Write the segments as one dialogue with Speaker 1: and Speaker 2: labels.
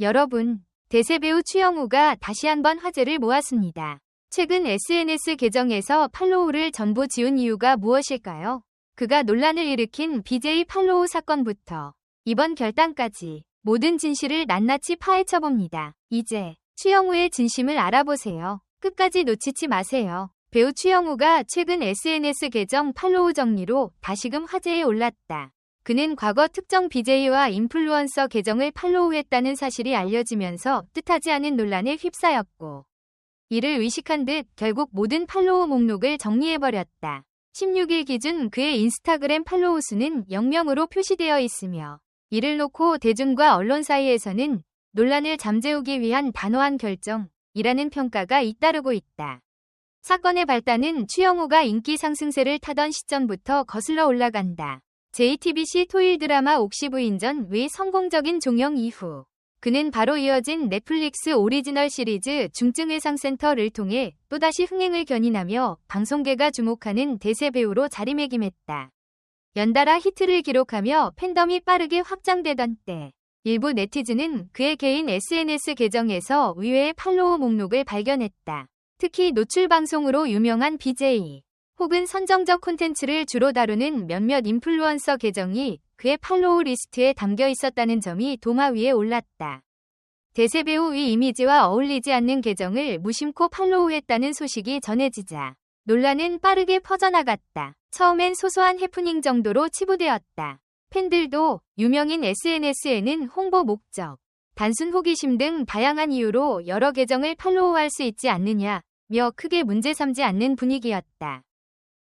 Speaker 1: 여러분, 대세 배우 추영우가 다시 한번 화제를 모았습니다. 최근 SNS 계정에서 팔로우를 전부 지운 이유가 무엇일까요? 그가 논란을 일으킨 BJ 팔로우 사건부터 이번 결단까지 모든 진실을 낱낱이 파헤쳐봅니다. 이제 추영우의 진심을 알아보세요. 끝까지 놓치지 마세요. 배우 추영우가 최근 SNS 계정 팔로우 정리로 다시금 화제에 올랐다. 그는 과거 특정 BJ와 인플루언서 계정을 팔로우했다는 사실이 알려지면서 뜻하지 않은 논란에 휩싸였고 이를 의식한 듯 결국 모든 팔로우 목록을 정리해버렸다. 16일 기준 그의 인스타그램 팔로우 수는 0명으로 표시되어 있으며 이를 놓고 대중과 언론 사이에서는 논란을 잠재우기 위한 단호한 결정이라는 평가가 잇따르고 있다. 사건의 발단은 추영우가 인기 상승세를 타던 시점부터 거슬러 올라간다. JTBC 토일 드라마 옥시 부인전 외 성공적인 종영 이후 그는 바로 이어진 넷플릭스 오리지널 시리즈 중증외상센터를 통해 또다시 흥행을 견인하며 방송계가 주목하는 대세 배우로 자리매김했다. 연달아 히트를 기록하며 팬덤이 빠르게 확장되던 때 일부 네티즌은 그의 개인 SNS 계정에서 의외의 팔로워 목록을 발견했다. 특히 노출 방송으로 유명한 BJ 혹은 선정적 콘텐츠를 주로 다루는 몇몇 인플루언서 계정이 그의 팔로우 리스트에 담겨 있었다는 점이 도마 위에 올랐다. 대세 배우의 이미지와 어울리지 않는 계정을 무심코 팔로우했다는 소식이 전해지자 논란은 빠르게 퍼져나갔다. 처음엔 소소한 해프닝 정도로 치부되었다. 팬들도 유명인 SNS에는 홍보 목적, 단순 호기심 등 다양한 이유로 여러 계정을 팔로우할 수 있지 않느냐며 크게 문제 삼지 않는 분위기였다.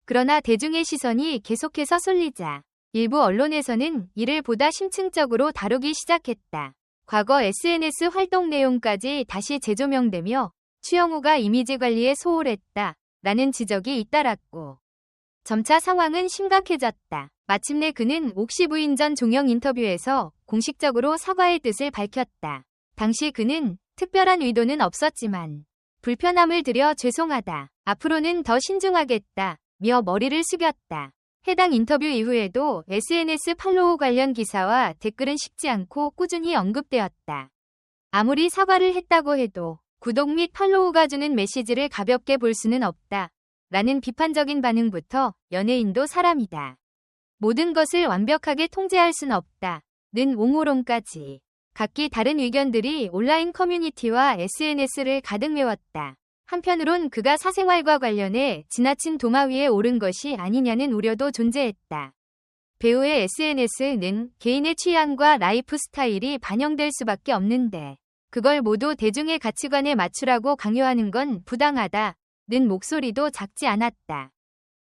Speaker 1: 그러나 대중의 시선이 계속해서 쏠리자 일부 언론에서는 이를 보다 심층적으로 다루기 시작했다. 과거 SNS 활동 내용까지 다시 재조명되며 추영우가 이미지 관리에 소홀했다. 라는 지적이 잇따랐고 점차 상황은 심각해졌다. 마침내 그는 옥시 부인 전 종영 인터뷰에서 공식적으로 사과의 뜻을 밝혔다. 당시 그는 특별한 의도는 없었지만 불편함을 드려 죄송하다. 앞으로는 더 신중하겠다. 며 머리를 숙였다. 해당 인터뷰 이후에도 SNS 팔로우 관련 기사와 댓글은 식지 않고 꾸준히 언급되었다. 아무리 사과를 했다고 해도 구독 및 팔로우가 주는 메시지를 가볍게 볼 수는 없다. 라는 비판적인 반응부터 연예인도 사람이다. 모든 것을 완벽하게 통제할 순 없다. 는 옹호론까지. 각기 다른 의견들이 온라인 커뮤니티와 SNS를 가득 메웠다. 한편으론 그가 사생활과 관련해 지나친 도마 위에 오른 것이 아니냐는 우려도 존재했다. 배우의 SNS는 개인의 취향과 라이프 스타일이 반영될 수밖에 없는데 그걸 모두 대중의 가치관에 맞추라고 강요하는 건 부당하다. 는 목소리도 작지 않았다.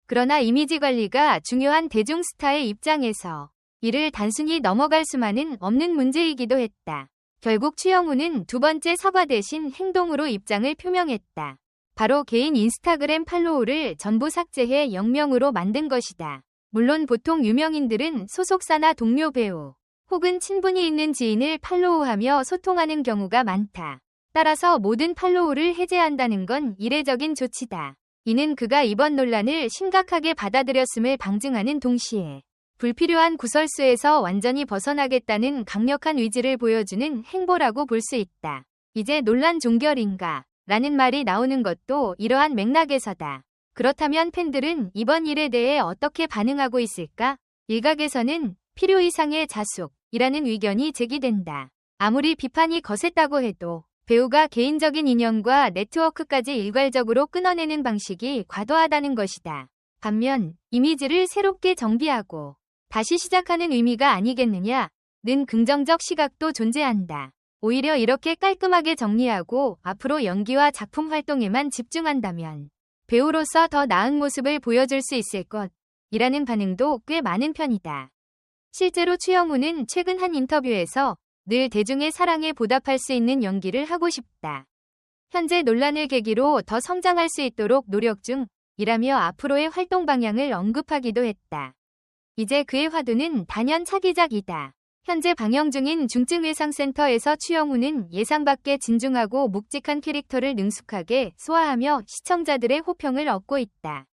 Speaker 1: 그러나 이미지 관리가 중요한 대중 스타의 입장에서 이를 단순히 넘어갈 수만은 없는 문제이기도 했다. 결국 추영우는 두 번째 사과 대신 행동으로 입장을 표명했다. 바로 개인 인스타그램 팔로우를 전부 삭제해 영명으로 만든 것이다. 물론 보통 유명인들은 소속사나 동료 배우 혹은 친분이 있는 지인을 팔로우하며 소통하는 경우가 많다. 따라서 모든 팔로우를 해제한다는 건 이례적인 조치다. 이는 그가 이번 논란을 심각하게 받아들였음을 방증하는 동시에 불필요한 구설수에서 완전히 벗어나겠다는 강력한 의지를 보여주는 행보라고 볼 수 있다. 이제 논란 종결인가? 라는 말이 나오는 것도 이러한 맥락에서다. 그렇다면 팬들은 이번 일에 대해 어떻게 반응하고 있을까? 일각에서는 필요 이상의 자숙이라는 의견이 제기된다. 아무리 비판이 거셌다고 해도 배우가 개인적인 인연과 네트워크까지 일괄적으로 끊어내는 방식이 과도하다는 것이다. 반면 이미지를 새롭게 정비하고 다시 시작하는 의미가 아니겠느냐? 는 긍정적 시각도 존재한다. 오히려 이렇게 깔끔하게 정리하고 앞으로 연기와 작품 활동에만 집중한다면 배우로서 더 나은 모습을 보여줄 수 있을 것 이라는 반응도 꽤 많은 편이다. 실제로 추영우는 최근 한 인터뷰에서 늘 대중의 사랑에 보답할 수 있는 연기를 하고 싶다. 현재 논란을 계기로 더 성장할 수 있도록 노력 중이라며 앞으로의 활동 방향을 언급하기도 했다. 이제 그의 화두는 단연 차기작이다. 현재 방영 중인 중증외상센터에서 추영우는 예상 밖의 진중하고 묵직한 캐릭터를 능숙하게 소화하며 시청자들의 호평을 얻고 있다.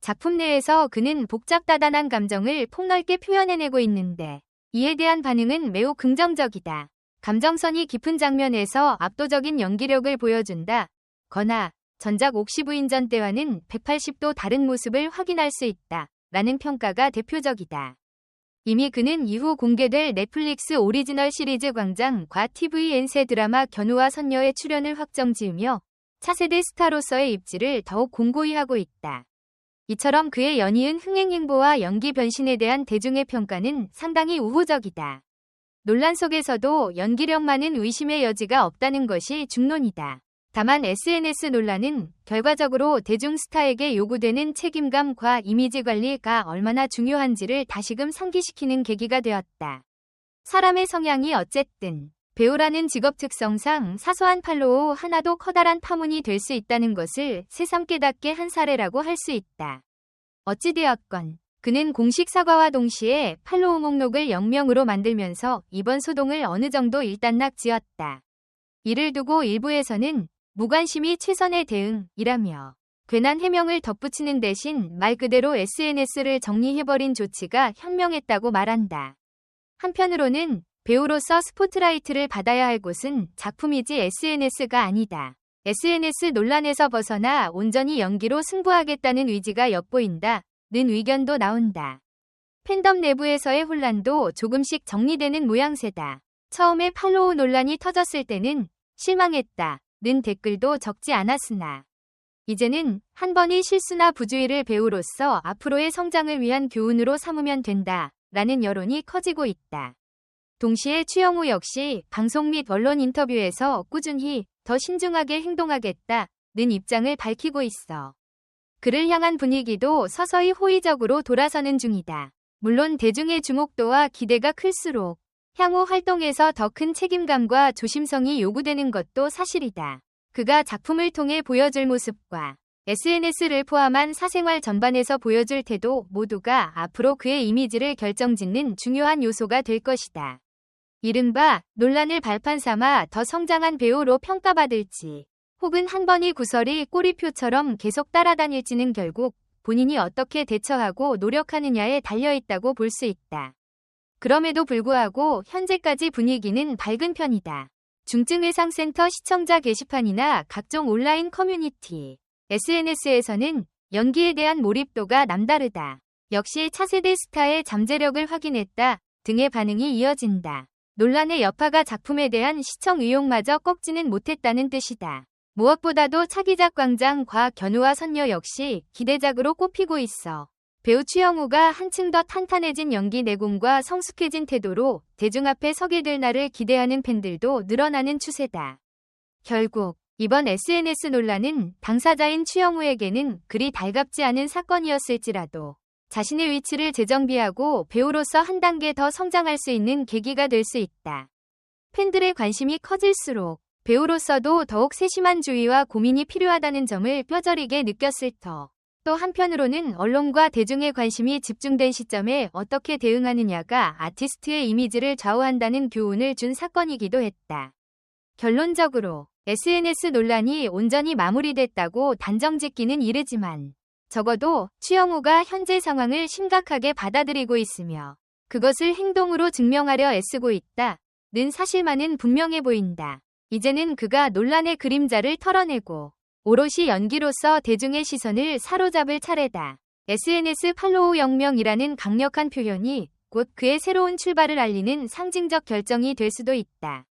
Speaker 1: 작품 내에서 그는 복잡다단한 감정을 폭넓게 표현해내고 있는데 이에 대한 반응은 매우 긍정적이다. 감정선이 깊은 장면에서 압도적인 연기력을 보여준다. 거나 전작 옥시부인전 때와는 180도 다른 모습을 확인할 수 있다. 라는 평가가 대표적이다. 이미 그는 이후 공개될 넷플릭스 오리지널 시리즈 광장과 TVN세 드라마 견우와 선녀의 출연을 확정 지으며 차세대 스타로서의 입지를 더욱 공고히 하고 있다. 이처럼 그의 연이은 흥행 행보와 연기 변신에 대한 대중의 평가는 상당히 우호적이다. 논란 속에서도 연기력만은 의심의 여지가 없다는 것이 중론이다. 다만 SNS 논란은 결과적으로 대중 스타에게 요구되는 책임감과 이미지 관리가 얼마나 중요한지를 다시금 상기시키는 계기가 되었다. 사람의 성향이 어쨌든 배우라는 직업 특성상 사소한 팔로우 하나도 커다란 파문이 될 수 있다는 것을 새삼 깨닫게 한 사례라고 할 수 있다. 어찌되었건 그는 공식 사과와 동시에 팔로우 목록을 0명으로 만들면서 이번 소동을 어느 정도 일단락 지었다. 이를 두고 일부에서는 무관심이 최선의 대응이라며 괜한 해명을 덧붙이는 대신 말 그대로 SNS를 정리해버린 조치가 현명했다고 말한다. 한편으로는 배우로서 스포트라이트를 받아야 할 곳은 작품이지 SNS가 아니다. SNS 논란에서 벗어나 온전히 연기로 승부하겠다는 의지가 엿보인다. 는 의견도 나온다. 팬덤 내부에서의 혼란도 조금씩 정리되는 모양새다. 처음에 팔로우 논란이 터졌을 때는 실망했다. 는 댓글도 적지 않았으나 이제는 한 번의 실수나 부주의를 배우로서 앞으로의 성장을 위한 교훈으로 삼으면 된다. 라는 여론이 커지고 있다. 동시에 추영우 역시 방송 및 언론 인터뷰에서 꾸준히 더 신중하게 행동하겠다. 는 입장을 밝히고 있어. 그를 향한 분위기도 서서히 호의적으로 돌아서는 중이다. 물론 대중의 주목도와 기대가 클수록 향후 활동에서 더 큰 책임감과 조심성이 요구되는 것도 사실이다. 그가 작품을 통해 보여줄 모습과 SNS를 포함한 사생활 전반에서 보여줄 태도 모두가 앞으로 그의 이미지를 결정짓는 중요한 요소가 될 것이다. 이른바 논란을 발판 삼아 더 성장한 배우로 평가받을지 혹은 한 번의 구설이 꼬리표처럼 계속 따라다닐지는 결국 본인이 어떻게 대처하고 노력하느냐에 달려있다고 볼 수 있다. 그럼에도 불구하고 현재까지 분위기는 밝은 편이다. 중증외상센터 시청자 게시판이나 각종 온라인 커뮤니티, SNS에서는 연기에 대한 몰입도가 남다르다. 역시 차세대 스타의 잠재력을 확인했다 등의 반응이 이어진다. 논란의 여파가 작품에 대한 시청 의욕마저 꺾지는 못했다는 뜻이다. 무엇보다도 차기작 광장과 견우와 선녀 역시 기대작으로 꼽히고 있어. 배우 추영우가 한층 더 탄탄해진 연기 내공과 성숙해진 태도로 대중 앞에 서게 될 날을 기대하는 팬들도 늘어나는 추세다. 결국 이번 SNS 논란은 당사자인 추영우에게는 그리 달갑지 않은 사건이었을지라도 자신의 위치를 재정비하고 배우로서 한 단계 더 성장할 수 있는 계기가 될 수 있다. 팬들의 관심이 커질수록 배우로서도 더욱 세심한 주의와 고민이 필요하다는 점을 뼈저리게 느꼈을 터. 또 한편으로는 언론과 대중의 관심이 집중된 시점에 어떻게 대응하느냐가 아티스트의 이미지를 좌우한다는 교훈을 준 사건이기도 했다. 결론적으로 SNS 논란이 온전히 마무리됐다고 단정 짓기는 이르지만 적어도 추영우가 현재 상황을 심각하게 받아들이고 있으며 그것을 행동으로 증명하려 애쓰고 있다. 는 사실만은 분명해 보인다. 이제는 그가 논란의 그림자를 털어내고 오롯이 연기로서 대중의 시선을 사로잡을 차례다. SNS 팔로우 혁명이라는 강력한 표현이 곧 그의 새로운 출발을 알리는 상징적 결정이 될 수도 있다.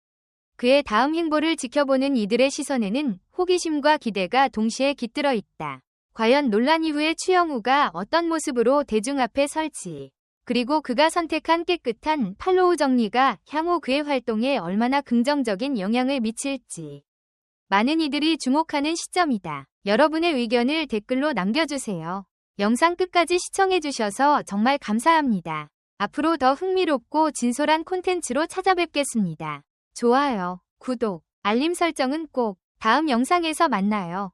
Speaker 1: 그의 다음 행보를 지켜보는 이들의 시선에는 호기심과 기대가 동시에 깃들어 있다. 과연 논란 이후에 추영우가 어떤 모습으로 대중 앞에 설지, 그리고 그가 선택한 깨끗한 팔로우 정리가 향후 그의 활동에 얼마나 긍정적인 영향을 미칠지. 많은 이들이 주목하는 시점이다. 여러분의 의견을 댓글로 남겨주세요. 영상 끝까지 시청해주셔서 정말 감사합니다. 앞으로 더 흥미롭고 진솔한 콘텐츠로 찾아뵙겠습니다. 좋아요, 구독, 알림 설정은 꼭 다음 영상에서 만나요.